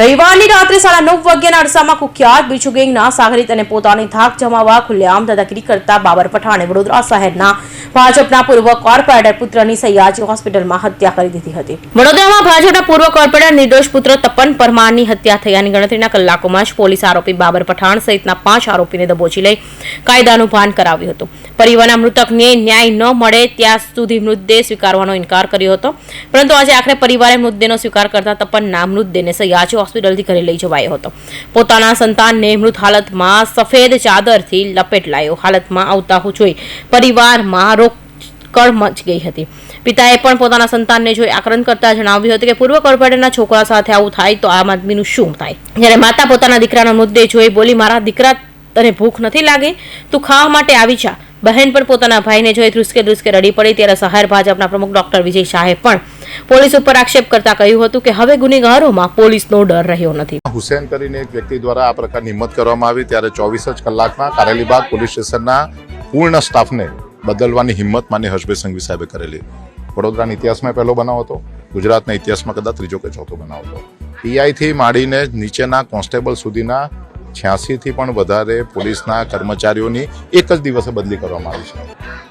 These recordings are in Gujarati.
રવિવારની રાત્રે સાડા નવ વાગ્યાના અરસામાં કુખ્યાત બીજુ ગેંગના સાગરીત અને પોતાની થાક જમાવવા ખુલ્લેઆમ દાદાગીરી કરતા બાબર પઠાણે વડોદરા શહેરના ભાજપના પૂર્વ કોર્પોરેટર પુત્રની સયાજી હોસ્પિટલમાં હત્યા કરી દીધી હતી. વડોદરામાં ભાજપના પૂર્વ કોર્પોરેટર નિર્દોષ પુત્ર તપન પરમારની હત્યા થયાની ગણતરીના કલાકોમાં જ પોલીસ આરોપી બાબર પઠાણ સહિતના પાંચ આરોપીને દબોચી લઈ કાયદાનું ભાન કરાવ્યું હતું. પરિવારના મૃતકને ન્યાય ન મળે ત્યાં સુધી મૃતદેહ સ્વીકારવાનો ઇનકાર કર્યો હતો. પરંતુ આજે આખરે પરિવારે મૃતદેહનો સ્વીકાર કરતા તપનના મૃતદેહને સયાજી હોસ્પિટલથી ઘરે લઈ જવાયો હતો. પોતાના સંતાનને મૃત હાલતમાં સફેદ ચાદરથી લપેટ લાયો. હાલતમાં આવતા જોઈ પરિવારમાં રોકડ મચ ગઈ હતી. પિતાએ પણ પોતાના સંતાનને જોઈ આક્રંદ કરતા જણાવ્યું હતું કે પૂર્વ કોર્પોરેટરના છોકરા સાથે આવું થાય તો આમ આદમીનું શું થાય? જ્યારે માતા પોતાના દીકરાનો મૃતદેહ જોઈ બોલી, મારા દીકરા તને ભૂખ નથી લાગી? તું ખાવા માટે આવી જા. બહેન પણ પોતાના ભાઈને જોઈ ધ્રુસકે ધ્રુસકે રડી પડી. ત્યારે શહેર ભાજપના પ્રમુખ ડોક્ટર વિજય શાહે પણ પોલીસ ઉપર આક્ષેપ કરતા કહ્યું હતું કે હવે ગુનેગારોમાં પોલીસનો ડર રહ્યો નથી. હુસેન કરીને એક વ્યક્તિ દ્વારા આ પ્રકારની હિંમત કરવામાં આવી ત્યારે ચોવીસ જ કલાકમાં કારેલીબાગ પોલીસ સ્ટેશનના પૂર્ણ સ્ટાફને બદલવાની હિંમત માન્ય હર્ષભાઈ સંઘવી સાહેબે કરેલી. વડોદરાના ઇતિહાસમાં પહેલો બનાવ હતો. ગુજરાતના ઇતિહાસમાં કદાચ ત્રીજો કે ચોથો બનાવ હતો. પીઆઈથી માંડીને નીચેના કોન્સ્ટેબલ સુધીના છ્યાસીથી પણ વધારે પોલીસના કર્મચારીઓની એક જ દિવસે બદલી કરવામાં આવી છે.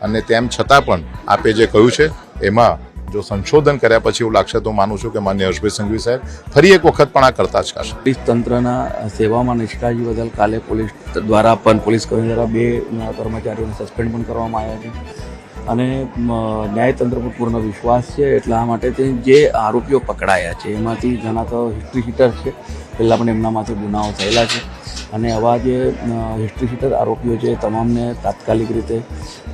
અને તેમ છતાં પણ આપે જે કહ્યું છે, એમાં જો સંશોધન કર્યા પછી એવું લાગશે તો માનું છું કે માન્ય હર્ષભાઈ સંઘવી સાહેબ ફરી એક વખત પણ આ કરતા જ કરશે. પોલીસ તંત્રના સેવામાં નિષ્કાળજી બદલ કાલે પોલીસ દ્વારા પણ પોલીસ દ્વારા બે કર્મચારીઓને સસ્પેન્ડ પણ કરવામાં આવ્યા છે. અને ન્યાયતંત્ર પર પૂર્ણ વિશ્વાસ છે, એટલા માટે તે જે આરોપીઓ પકડાયા છે, એમાંથી ઘણા તો હિસ્ટ્રી શીટર છે, પહેલાં પણ એમનામાંથી ગુનાઓ થયેલા છે. અને આવા જે હિસ્ટ્રી શીટર આરોપીઓ છે તમામને તાત્કાલિક રીતે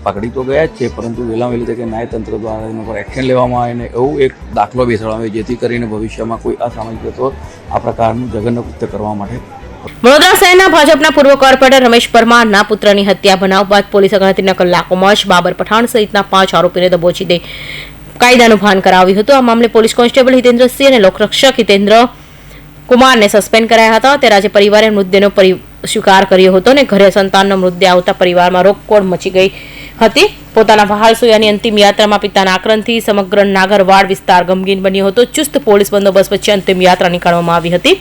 પકડી તો ગયા જ છે, પરંતુ વહેલા વહેલી તકે ન્યાયતંત્ર દ્વારા એના પર એક્શન લેવામાં આવે ને એવું એક દાખલો બેસાડવામાં આવે, જેથી કરીને ભવિષ્યમાં કોઈ અસામાજિક તત્વો આ પ્રકારનું જઘન્ય કૃત્ય કરવા માટે વડોદરા શહેરના ભાજપના પૂર્વ કોર્પોરેટર રમેશ પરમારના પુત્રની હત્યા બનાવ બાદ પોલીસે ગણતરીના કલાકોમાં જ બાબર પઠાણ સહિતના પાંચ આરોપીને દબોચી દે કાયદાનું ભાન કરાવ્યું હતું. આ મામલે પોલીસ કોન્સ્ટેબલ હિતેન્દ્રસિંહ અને લોકરક્ષક હિતેન્દ્ર કુમારને સસ્પેન્ડ કરાયા હતા. ત્યારે આજે પરિવારે મૃતદેહનો સ્વીકાર કર્યો હતો અને ઘરે સંતાનનો મૃતદેહ આવતા પરિવારમાં રોકકોળ મચી ગઈ હતી. પોતાના વહાલ સોયાની અંતિમ યાત્રામાં પિતાના આક્રમણથી સમગ્ર નાગરવાડ વિસ્તાર ગમગીન બન્યો હતો. ચુસ્ત પોલીસ બંદોબસ્ત વચ્ચે અંતિમ યાત્રા નીકાળવામાં આવી હતી.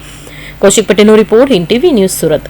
કૌશિક પટેલનો report in TV news Surat.